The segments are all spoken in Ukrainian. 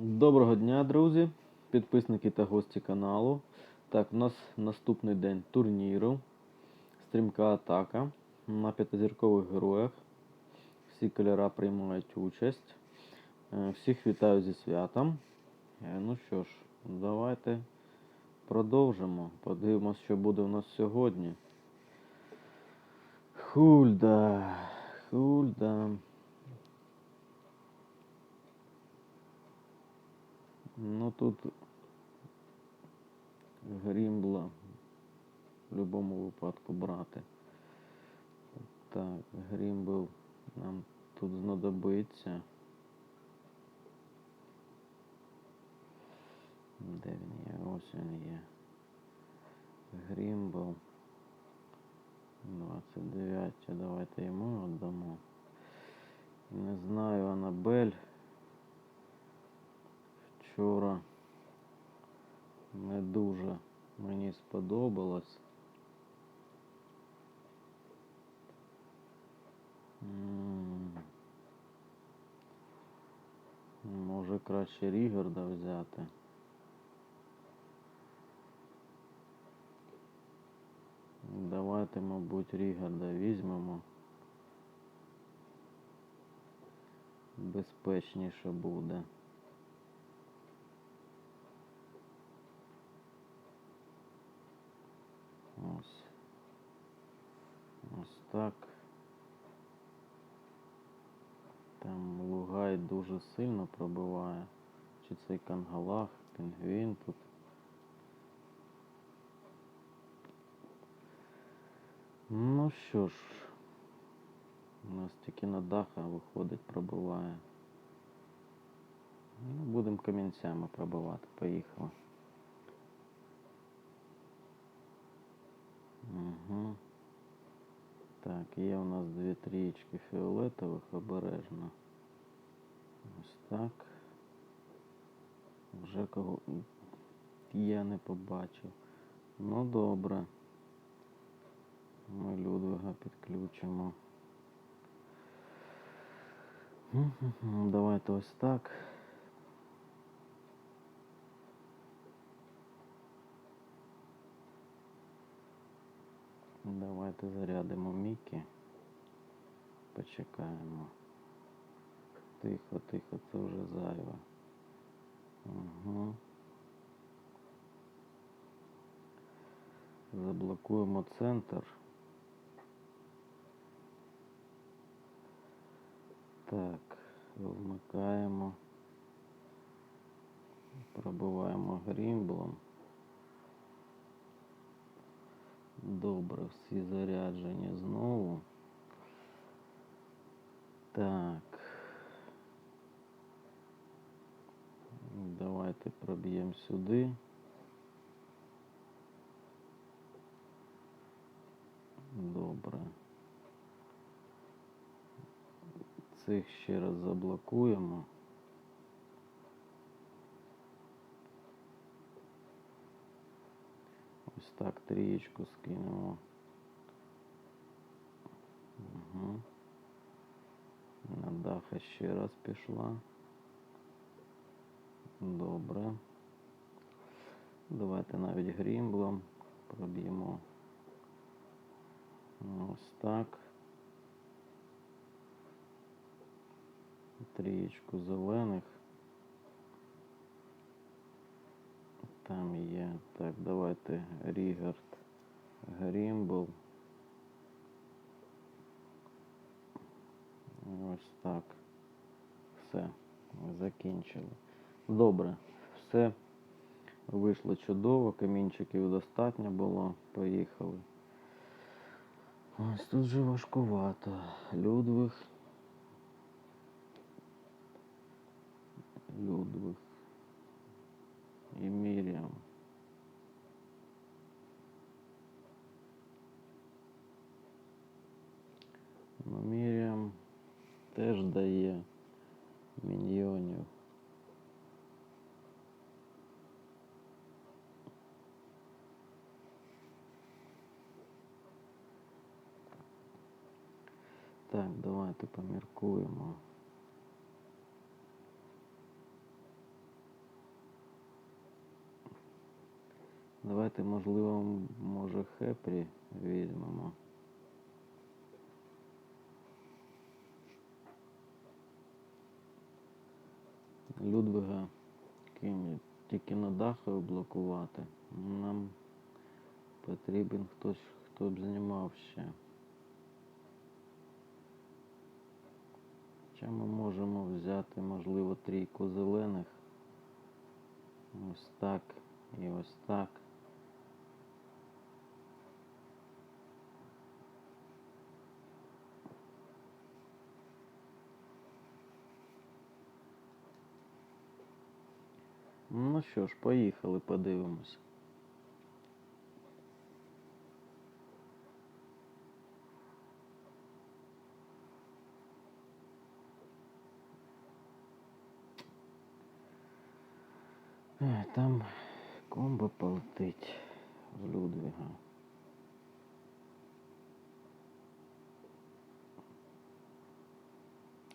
Доброго дня, друзі, підписники та гості каналу. Так, у нас наступний день турніру. Стрімка атака на п'ятизіркових героях. Всі кольора приймають участь. Е, Всіх вітаю зі святом. Е, Ну що ж, давайте продовжимо. Подивимось, що буде у нас сьогодні. Хульда. Хульда. Ну тут грімбла в будь-якому випадку брати. Так, грімбл нам тут знадобиться. Де він є? Ось він є. Грімбл. 29. Давайте йому віддамо. Не знаю, Анабель вчора не дуже мені сподобалось. Може краще Рігарда взяти. Давайте, мабуть, Рігарда візьмемо. Безпечніше буде. Ось. Ось так. Там Лугай дуже сильно пробиває. Чи цей кангалах, пінгвін тут. Ну що ж, у нас тільки на даха виходить, пробиває. Ну, будемо камінцями пробивати. Поїхали. Угу. Так, є у нас дві трієчки фіолетових обережно. Ось так. Вже кого я не побачив. Ну добре. Ми Людвига підключимо. Давайте ось так. Давайте зарядимо Мікі. Почекаємо. Тихо, тихо, це вже зайве. Угу. Заблокуємо центр. Так, вмикаємо. Пробиваємо грімблом. Добре, всі заряджені знову. Так. Давайте проб'ємо сюди. Добре. Цих ще раз заблокуємо. Ось так трієчку скинемо. Угу. На даха ще раз пішла. Добре. Давайте навіть грімблом проб'ємо. Ось так. Трієчку зелених. Там є. Так, давайте Рігард Грімбл. Ось так. Все. Закінчили. Добре. Все вийшло чудово. Камінчиків достатньо було. Поїхали. Ось тут же важкувато. Людвиг. Людвиг. І Міріам. Ну, Міріам теж дає міньйонів. Так, давайте поміркуємо. Давайте, можливо, може Хепрі візьмемо. Людвига кинь тільки на даху блокувати. Нам потрібен хтось, хто б знімав ще. Чи ми можемо взяти, можливо, трійку зелених? Ось так і ось так. Ну що ж, поїхали, подивимось. Е, Там комбо полетить в Людвига.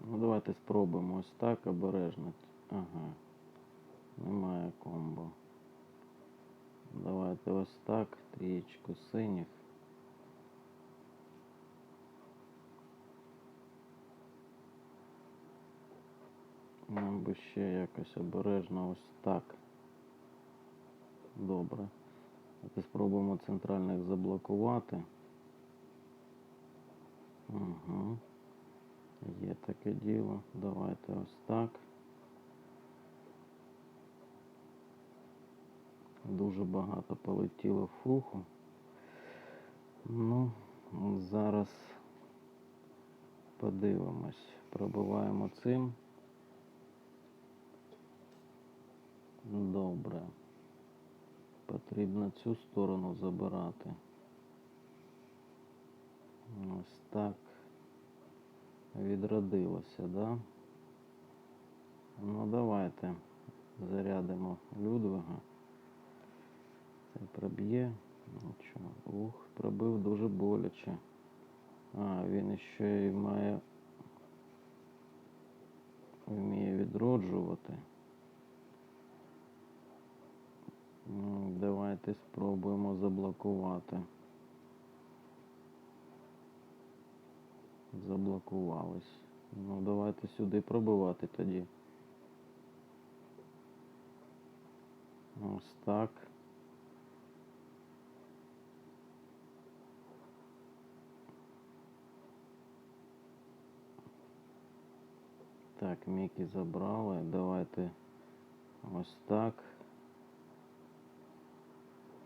Ну, давайте спробуємо ось так обережно. Ага. Немає комбо. Давайте ось так, трієчку синіх. Нам би ще якось обережно ось так. Добре. Давайте спробуємо центральних заблокувати. Угу. Є таке діло. Давайте ось так. Дуже багато полетіло фуху. Ну, зараз подивимось. Пробиваємо цим. Добре. Потрібно цю сторону забирати. Ось так. Відродилося, да? Ну давайте зарядимо Людвига. Проб'є. Ух, пробив дуже боляче. А, він іще й має. Вміє відроджувати. Ну, Давайте спробуємо заблокувати. Заблокувались. Ну, давайте сюди пробивати тоді. Ось так. Так, Мікі забрали. Давайте ось так.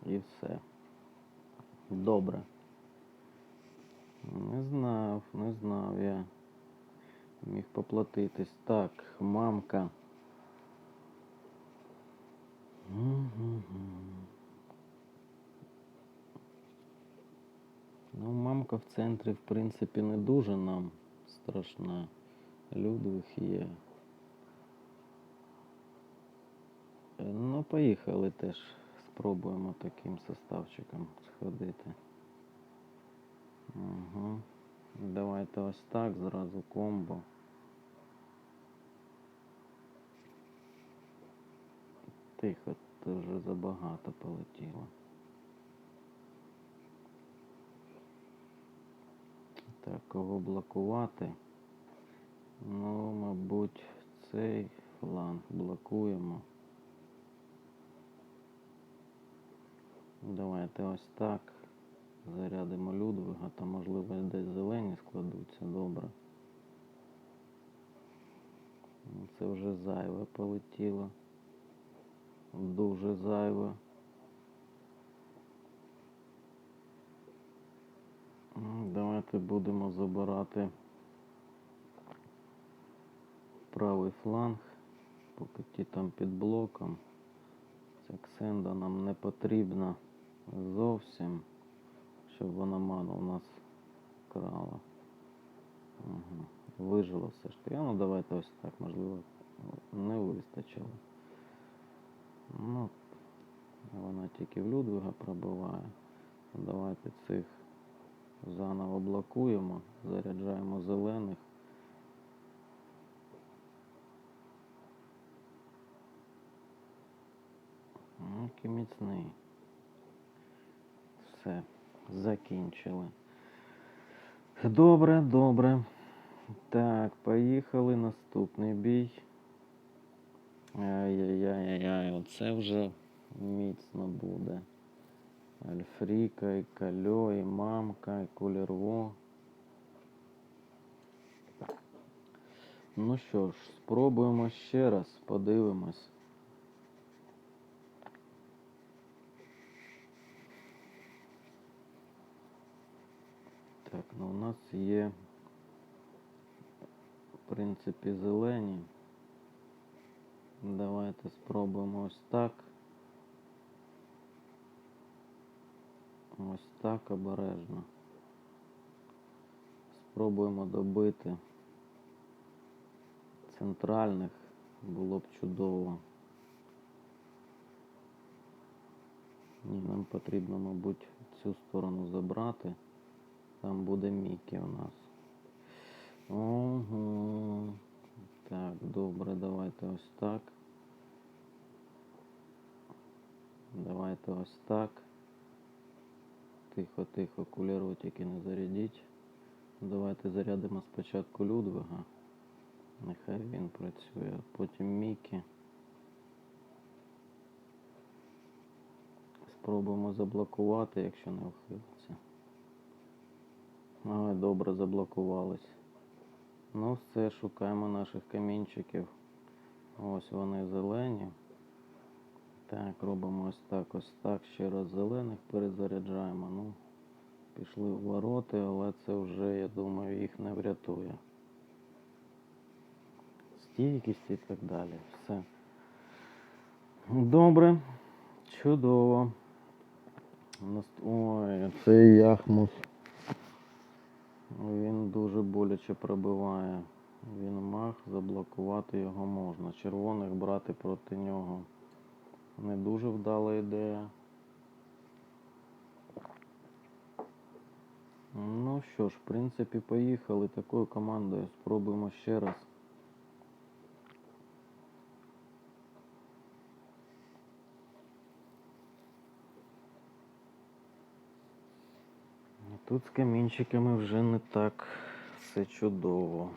І все. Добре. Не знав, не знав я. Міг поплатитись. Так, мамка. Ну, мамка в центрі, в принципі, не дуже нам страшна. Людвиг є. Е, Ну, поїхали теж. Спробуємо таким составчиком сходити. Угу. Давайте ось так, зразу комбо. Тихо, це вже забагато полетіло. Так, кого блокувати? Ну, мабуть, цей фланг блокуємо. Давайте ось так. Зарядимо Людвига, там можливо десь зелені складуться, добре. Це вже зайве полетіло. Дуже зайве. Давайте будемо забирати правий фланг, поки ті там під блоком. Ця ксенда нам не потрібна зовсім, щоб вона ману у нас крала. Угу. Вижила все ж таки. Ну давайте ось так, можливо, не вистачило. Ну, вона тільки в Людвига пробиває. Давайте цих заново блокуємо, заряджаємо зелених. Який міцний. Все, закінчили. Добре, добре. Так, поїхали. Наступний бій. Ай-яй-яй-яй, оце вже міцно буде. Альфріка, і Кальо, і мамка, і Кулерво. Ну що ж, спробуємо ще раз, подивимось. Так, ну у нас є, в принципі, зелені. Давайте спробуємо ось так. Ось так обережно. Спробуємо добити центральних. Було б чудово. Ні, нам потрібно, мабуть, цю сторону забрати. Там буде Мікі у нас. Ого. Так, добре, давайте ось так. Давайте ось так. Тихо, тихо, кулеротики не зарядіть. Давайте зарядимо спочатку Людвига. Нехай він працює, потім Мікі. Спробуємо заблокувати, якщо не вхилиться. Ой, добре заблокувались. Ну все, шукаємо наших камінчиків. Ось вони зелені. Так, робимо ось так, ось так. Ще раз зелених перезаряджаємо. Ну, пішли в вороти, але це вже, я думаю, їх не врятує. Стійкість і так далі. Все. Добре. Чудово. Ой, цей яхмус. Він дуже боляче пробиває. Він маг, заблокувати його можна. Червоних брати проти нього не дуже вдала ідея. Ну що ж, в принципі, поїхали такою командою. Спробуємо ще раз. Тут з камінчиками вже не так все чудово.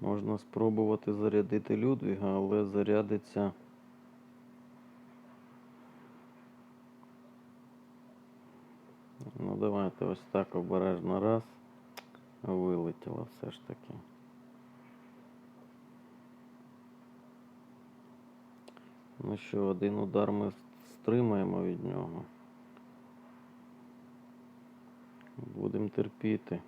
Можна спробувати зарядити Людвіга, але зарядиться. Ну давайте ось так обережно раз. Вилетіло все ж таки. Ну що, один удар ми стримаємо від нього. Будемо терпіти.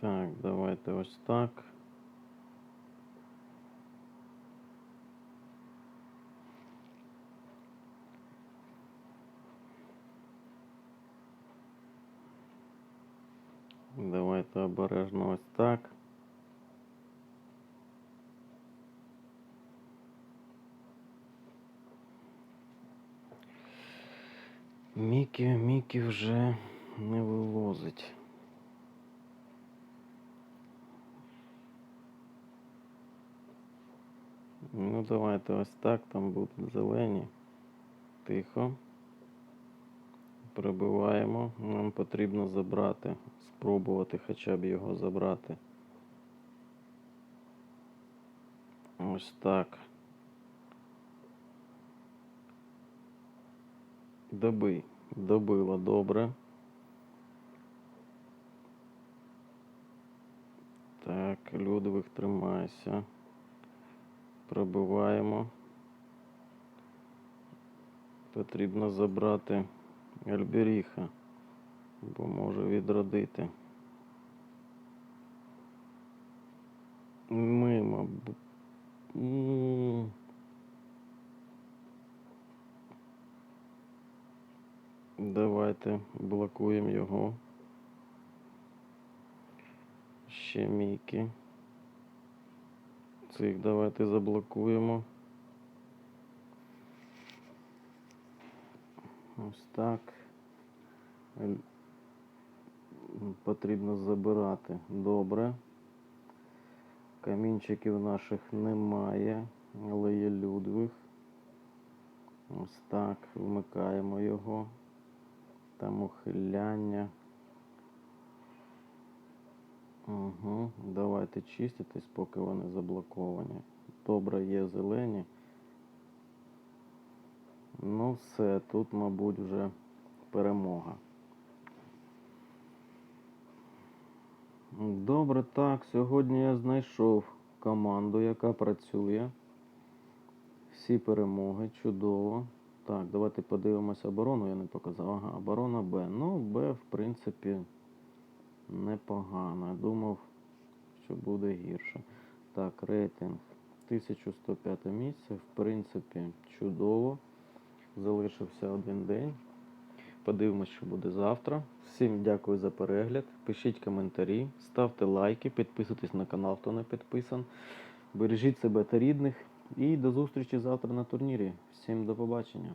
Так, давайте ось так. Давайте обережно ось так. Мікі, Мікі вже не вивозить. Ну, давайте ось так, там будуть зелені. Тихо. Прибиваємо. Нам потрібно забрати. Спробувати хоча б його забрати. Ось так. Добий. Добила добре. Так, Людвиг тримайся. Пробиваємо. Потрібно забрати Альберіха, бо може відродити. Мимо. Б- М. Давайте блокуємо його. Ще Мікі. Цих давайте заблокуємо. Ось так. Потрібно забирати. Добре. Камінчиків наших немає, але є Людвиг. Ось так, вмикаємо його. Там ухиляння. Угу. Давайте чиститись, поки вони заблоковані. Добре, є зелені. Ну все, тут, мабуть, вже перемога. Добре, так, сьогодні я знайшов команду, яка працює. Всі перемоги, чудово. Так, давайте подивимося оборону, я не показав. Ага, оборона Б. Ну, Б, в принципі, непогано. Думав, що буде гірше. Так, рейтинг 1105 місце. В принципі, чудово. Залишився один день. Подивимось, що буде завтра. Всім дякую за перегляд. Пишіть коментарі, ставте лайки, підписуйтесь на канал, хто не підписан. Бережіть себе та рідних. І до зустрічі завтра на турнірі. Всім до побачення.